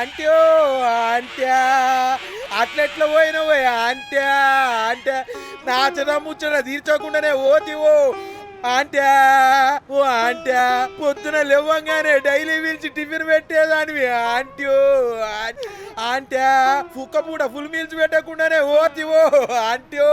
అంట్యో అంట్యా అట్లెట్లా పోయినవో అంట్యా అంటే చిన్న ముచ్చట తీర్చకుండానే ఓతివో అంట్యా ఓ అంట్యా పొద్దున లేవంగానే డైలీ పిలిచి టిఫిన్ పెట్టేదానివి ఆంట్యో అంట్యా కుక్క పూట ఫుల్ మీల్స్ పెట్టకుండానే ఓతివో అంట్యో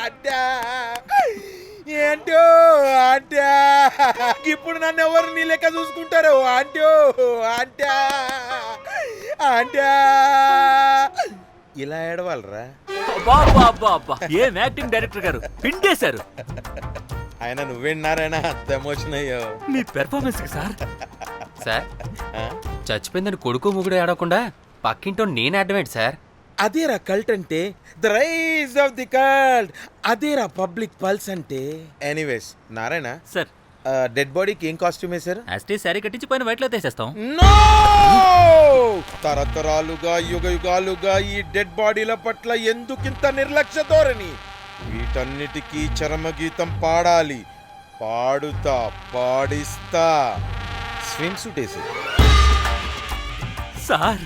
అంట్యా ఏంటో అంట్యా ఇప్పుడు నన్ను ఎవరు నీ లెక్క చూసుకుంటారు? అంట్యో అంట్యా అంట్యా ఇలా ఏడవాలరా? అబ్బా, అబ్బా, అబ్బా. ఏం యాక్టింగ్ డైరెక్టర్ గారు? పిండేశారు. ఆయన నువ్వేనారాయణ అంత ఎమోషన్ అయ్యో. మీ పెర్ఫార్మెన్స్ సార్. సార్? చచ్చిపోయిందని కొడుకు ముగుడు ఏడవకుండా పక్కింటో నేను అడ్డమేంటి సార్? అదేరా కల్ట్ అంటే the rise of the cult అదేరా పబ్లిక్ పల్స్ అంటే. ఎనీవేస్ నారాయణ? సార్ డెడ్ బాడీకి ఏం కాస్ట్యూమ్ వేశారు? యాస్టీ శారీ కట్టించి పైన వైట్లో తీసేస్తాం తరతరాలుగా యుగ యుగాలుగా ఈ డెడ్ బాడీల పట్ల ఎందుకింత నిర్లక్ష్య ధోరణి? వీటన్నిటికీ చరమగీతం పాడాలి. పాడుతా పాడిస్తా. స్విమ్ సూట్ వేసి సార్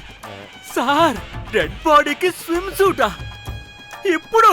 సార్ డెడ్ బాడీకి స్విమ్ సూటా ఇప్పుడు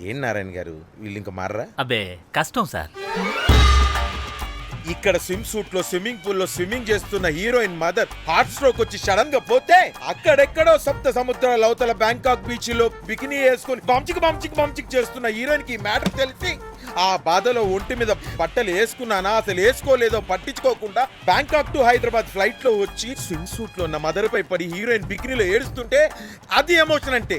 ఏం నారాయణ గారు? వీళ్ళు ఇంకా మారరా? అబ్బే కష్టం సార్. ఇక్కడ స్విమ్ సూట్లో స్విమ్మింగ్ పూల్లో స్విమ్మింగ్ చేస్తున్న హీరోయిన్ మదర్ హార్ట్ స్ట్రోక్ వచ్చి సడన్గా పోతే అక్కడెక్కడో సప్త సముద్రాల అవతల బ్యాంకాక్ బీచ్లో బికినీ వేసుకొని బంచిక్ బంచిక్ బంచిక్ చేస్తున్న హీరోయిన్కి మ్యాటర్ తెలిసి ఆ బాధలో ఒంటి మీద బట్టలు వేసుకున్నానా అసలు వేసుకోలేదో పట్టించుకోకుండా బ్యాంకాక్ టు హైదరాబాద్ ఫ్లైట్లో వచ్చి స్విమ్ సూట్లో ఉన్న మదర్ పై పడి హీరోయిన్ బికినీలో ఏడుస్తుంటే అది ఎమోషన్ అంటే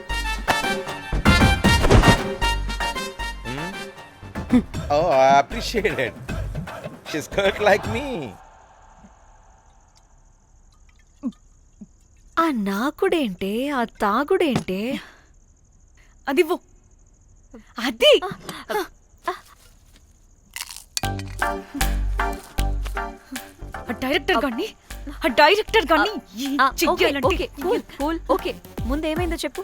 oh I appreciate it she's curt like me ఆ నాకుడేంటే ఆ తాగుడేంటే? అది. అది! ఆ డైరెక్టర్ గాని ఆ డైరెక్టర్ గాని okay okay cool cool. Okay ముందు ఏమైందో చెప్పు.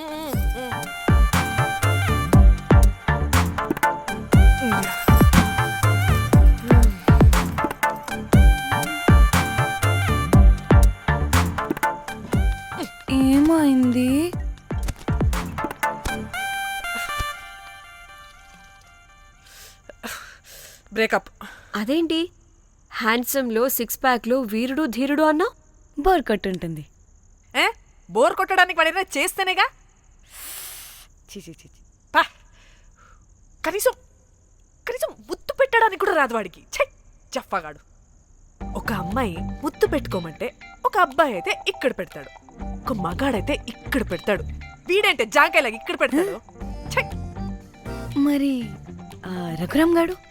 బ్రేకప్. అదేంటి? హ్యాండ్సమ్లో సిక్స్ ప్యాక్లో వీరుడు ధీరుడు అన్నా? బోర్ కొట్టుంటుంది. ఏ? బోర్ కొట్టడానికి వాడైనా చేస్తేనేగా? చీ చీ చీ చీ. పా. కనీసం కనీసం ముద్దు పెట్టడానికి కూడా రాదు వాడికి. ఛై చెప్పగాడు ఒక అమ్మాయి ముద్దు పెట్టుకోమంటే ఒక అబ్బాయి అయితే ఇక్కడ పెడతాడు. ఒక మగాడైతే ఇక్కడ పెడతాడు. వీడంటే జాంకాయలాగా ఇక్కడ పెడతాడు? ఛై. మరి ఆ, రఘురామ్ గాడు?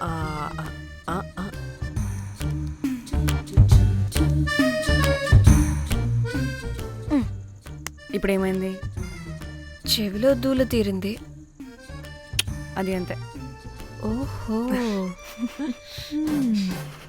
ఆ, ఆ, ఆ, ఇప్పుడు ఏమైంది చెవిలో దూల తీరింది. అది అంతే. ఓహో.